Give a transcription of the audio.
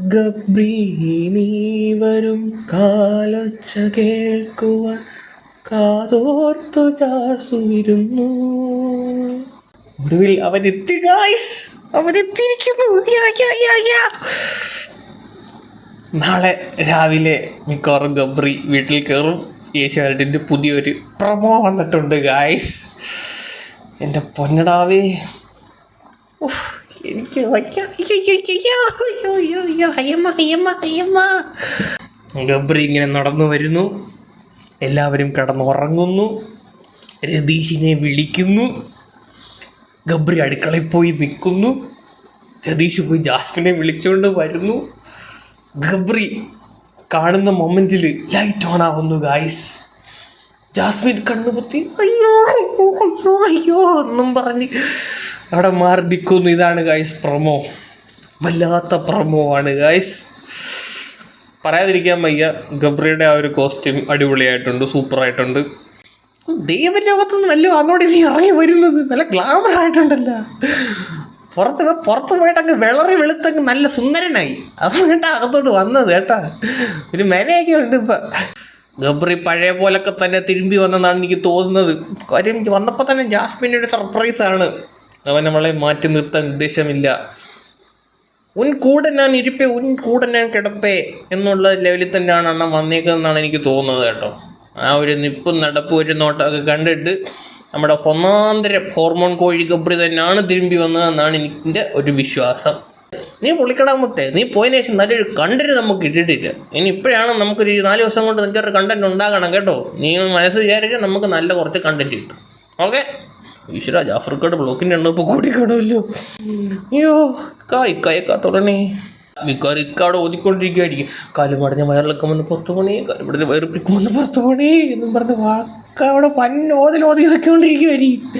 ഗബ്രി നീ വരും കാലൊച്ച കേൾക്കുവാൻ. കാതോർത്തു ജാസുയിരുന്നു ഒടുവിൽ അവൻ എത്തി ഗായ്സ് അവൻ യാ. നാളെ രാവിലെ മിക്കവാറും ഗബ്രി വീട്ടിൽ കയറും. ഏഷ്യാനെറ്റിന്റെ പുതിയൊരു പ്രമോ വന്നിട്ടുണ്ട് ഗായ്സ് എന്റെ പൊന്നടാവേ. എനിക്ക് അയ്യോ, അയ്യമ്മ, അയ്യമ്മ, അയ്യമ്മ. ഗബ്രി ഇങ്ങനെ നടന്നു വരുന്നു. എല്ലാവരും കടന്നുറങ്ങുന്നു. രതീഷിനെ വിളിക്കുന്നു. ഗബ്രി അടുക്കളയിൽ പോയി നിൽക്കുന്നു. രതീഷ് പോയി ജാസ്മിനെ വിളിച്ചുകൊണ്ട് വരുന്നു. ഗബ്രി കാണുന്ന മൊമെന്റിൽ ലൈറ്റ് ഓൺ ആവുന്നു ഗായ്സ്. ജാസ്മിൻ കണ്ണുപൊത്തി അയ്യോ അയ്യോ അയ്യോ എന്നും പറഞ്ഞ് അവിടെ മാർദിക്കുന്നു ഇതാണ് ഗൈസ് പ്രൊമോ വല്ലാത്ത പ്രൊമോ ആണ് ഗൈസ് പറയാതിരിക്കാൻ വയ്യ ഗബ്രിയുടെ ആ ഒരു കോസ്റ്റ്യൂം അടിപൊളിയായിട്ടുണ്ട് സൂപ്പറായിട്ടുണ്ട് ദൈവലോകത്തുനിന്ന് നല്ല അങ്ങോട്ട് നീ ഇറങ്ങി വരുന്നത് നല്ല ഗ്ലാമർ ആയിട്ടുണ്ടല്ലോ. പുറത്ത് പുറത്ത് പോയിട്ട് അങ്ങ് വിളറി വെളുത്തങ്ങ് നല്ല സുന്ദരനായി. അതാണ് കേട്ടാ അകത്തോട്ട് വന്നത് കേട്ടാ. ഒരു മെനയൊക്കെ ഉണ്ട് ഇപ്പം. ഗബ്രി പഴയ പോലൊക്കെ തന്നെ തിരുമ്പി വന്നെന്നാണ് എനിക്ക് തോന്നുന്നത്. കാര്യം വന്നപ്പോൾ തന്നെ ജാസ്മിന്റെ ഒരു സർപ്രൈസാണ് അവൻ നമ്മളെ മാറ്റി നിർത്താൻ ഉദ്ദേശമില്ല. ഉൻ കൂടെ ഞാൻ ഇരിപ്പേ ഉൻ കൂടെ ഞാൻ കിടപ്പേ എന്നുള്ള ലെവലിൽ തന്നെയാണ് അണ്ണൻ വന്നേക്കുന്നതെന്നാണ് എനിക്ക് തോന്നുന്നത് കേട്ടോ. ആ ഒരു നിപ്പും നടപ്പും ഒരു നോട്ടമൊക്കെ കണ്ടിട്ട് നമ്മുടെ ഒന്നാന്തരം ഹോർമോൺ കോഴി ഗബ്രി തന്നെയാണ് തിരുമ്പി വന്നതെന്നാണ് എനിക്കിന്റെ ഒരു വിശ്വാസം. നീ പൊളിക്കടാമത്തെ നീ പോയതിനു ശേഷം നല്ലൊരു കണ്ടന്റ് നമുക്ക് ഇട്ടിട്ടില്ല. ഇനി ഇപ്പോഴാണ് നമുക്കൊരു നാല് ദിവസം കൊണ്ട് ഒരു കണ്ടന്റ് ഉണ്ടാകണം കേട്ടോ. നീ മനസ്സ് വിചാരിച്ചാൽ നമുക്ക് നല്ല കുറച്ച് കണ്ടന്റ് കിട്ടും. ഓക്കെ? ഈശ്വര ജാഫർക്കാട് ബ്ലോക്കിന്റെ എണ്ണം ഇപ്പോൾ കൂടി കാണുമല്ലോ. അയ്യോ കാ ഇക്കായൊക്കെ തുടങ്ങി മിക്കവാറും ഇക്കാട് ഓതിക്കൊണ്ടിരിക്കുകയായിരിക്കും കാൽ മടഞ്ഞ വയറിളക്കം വന്ന് പുറത്തു പണി കാൽ മടഞ്ഞ വയറിപ്പിക്കും വന്ന് പുറത്തു പണി എന്നും പറഞ്ഞ് വാക്കവിടെ പന്നോതിൽ ഓതി വെക്കൊണ്ടിരിക്കുമായിരിക്കും